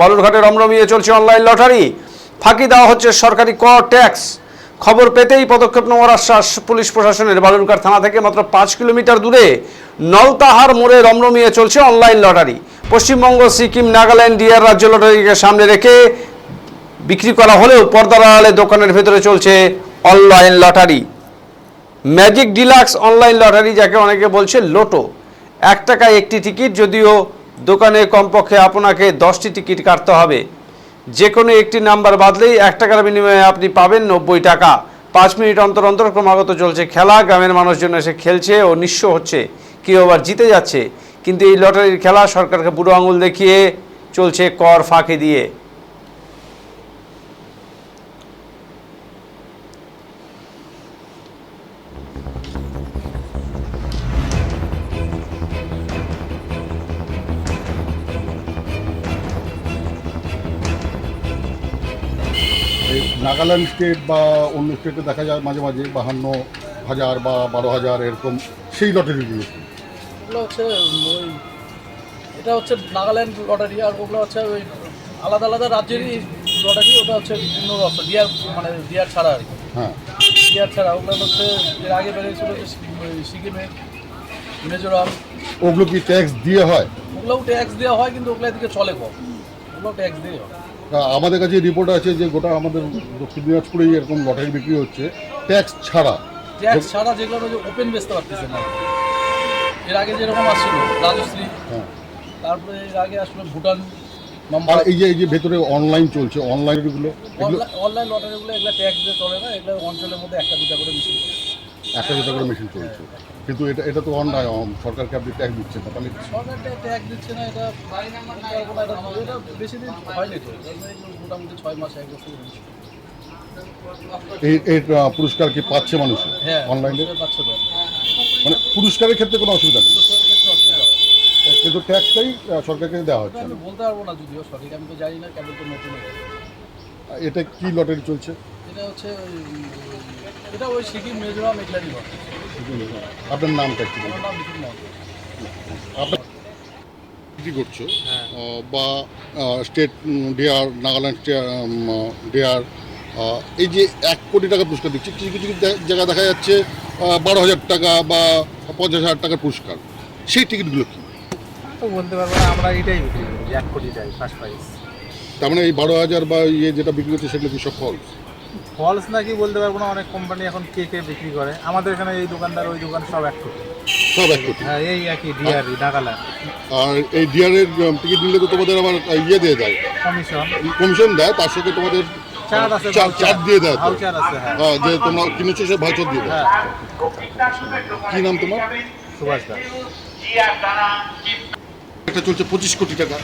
বালুরঘাটে রমরমিয়ে চলছে online lottery. ফাঁকি দেওয়া হচ্ছে সরকারি কর ট্যাক্স। খবর পেতেই পদক্ষেপ নেওয়ার আশ্বাস পুলিশ প্রশাসনের বালুরঘাট থানা থেকে মাত্র পাঁচ কিলোমিটার দূরে। নলতাহার মোড়ে রমরমিয়ে চলছে online lottery. Paschimbanga, Sikkim, Nagaland, dear রাজ্য লটারিকে সামনে রেখে বিক্রি করা হলেও পর্দার আড়ালে দোকানের ভেতরে চলছে online lottery. Magic deluxe online lottery, যাকে অনেকে বলছে লোটো। এক টাকায় একটি টিকিট, যদিও দোকানে কমপক্ষে আপনাকে দশটি টিকিট কাটতে হবে। যে কোনো একটি নাম্বার বাদলেই এক টাকার বিনিময়ে আপনি পাবেন নব্বই টাকা। পাঁচ মিনিট অন্তর অন্তর ক্রমাগত চলছে খেলা, গ্রামের মানুষজন এসে খেলছে ও নিঃস্ব হচ্ছে। কেউ আবার জিতে যাচ্ছে। কিন্তু এই লটারির খেলা সরকারকে বুড়ো আঙুল দেখিয়ে চলছে কর ফাঁকি দিয়ে। নাগাল্যান্ড স্টেট বা অন্য স্টেটে দেখা যায় মাঝে মাঝে বাহান্ন হাজার বা বারো হাজার এরকম সেই লটারিগুলো ওগুলো হচ্ছে ওই এটা হচ্ছে নাগাল্যান্ড লটারি আর ওগুলো হচ্ছে ওই আলাদা আলাদা রাজ্যেরই লটারি ওটা হচ্ছে বিভিন্ন রকম। ডিয়ার মানে ডিয়ার ছাড়া আর কি। হ্যাঁ। ডিয়ার ছাড়া। ওগুলো হচ্ছে এর আগে বেরিয়েছিল সিকিমে মিজোরাম। ওগুলো কি ট্যাক্স দিয়ে হয়? ওগুলোও ট্যাক্স দেওয়া হয় কিন্তু ওগুলো এদিকে চলে কম। ওগুলো ট্যাক্স দিয়ে হয়। আমাদের কাছে রিপোর্ট আছে যে গোটা আমাদের দক্ষিণ দিনাজপুরেই এরকম লটারি বিক্রি হচ্ছে ট্যাক্স ছাড়া। ট্যাক্স ছাড়া যেগুলো যে ওপেন বেচতে পারতেছে না। এর আগে যেরকম আসছিল রাজশ্রী হ্যাঁ। তারপরে এর আগে আসলো ভুটান আর নম্বর এই যে এই যে ভেতরে অনলাইন চলছে অনলাইনগুলো অনলাইন লটারিগুলো এগুলো ট্যাক্স দিয়ে চলে না এগুলো অঞ্চলের মধ্যে একটা দুটা করে মিশিয়ে একটা দুটো করে মেশিন চলছে। কিন্তু এটা এটা তো অন্যায় সরকারকে আপনি ট্যাক্স দিচ্ছেন না তাহলে সরকারটা ট্যাক্স দিচ্ছে না এটা এটা এটা- এটা বেশি দিন হয়নি তো। মোটামুটি ছয় মাস এক বছর এই এই পুরস্কার কি পাচ্ছে মানুষ হ্যাঁ অনলাইনে পারছ তো। মানে পুরস্কারের ক্ষেত্রে কোনো অসুবিধা নেই। হয়। কিন্তু ট্যাক্সটাই সরকারকে দেওয়া হচ্ছে আমি বলতে পারব না যদিও সঠিক আমি তো জানি না কেন তো নতুন এটা। কি লটারি চলছে? এটা হচ্ছে এটা ওই সিকিম মিজোরাম এগুলারই আপনার নামটা কি? আপনার বিক্রি করছ? বা স্টেট ডিয়ার নাগাল্যান্ড ডিয়ার এই যে এক কোটি টাকা পুরস্কার দিচ্ছে কিছু কিছু জায়গায় দেখা যাচ্ছে বারো হাজার টাকা বা পঞ্চাশ হাজার টাকার পুরস্কার। সেই টিকিটগুলো কি? তো বলতে পারব আমরা এটাই এক কোটিটাই ফার্স্ট প্রাইস তার মানে এই বারো হাজার বা ইয়ে যেটা বিক্রি হচ্ছে সেগুলো কি সব ফলস ফলস নাকি বলতে পারব না অনেক কোম্পানি এখন কে কে বিক্রি করে। আমাদের এখানে এই দোকানদার ওই দোকান সব এক কোটি। সব এক কোটি? হ্যাঁ এই একই ডিআরই ডাকালা আর এই ডিয়ারের টিকিট নিলে তো তোমাদের আবার ইয়ে দিয়ে দেয়। কমিশন কমিশন দেয় তার সাথে তোমাদের চার্জ আছে চার- চার দিয়ে দেয় ভাউচার আছে হ্যাঁ। হ্যাঁ, যে তোমরা কিনেছো সে ভাইচার দিয়ে দেয়। হ্যাঁ। কি নাম তোমার? সুভাষ দাস। এটা চলছে পঁচিশ কোটি টাকা।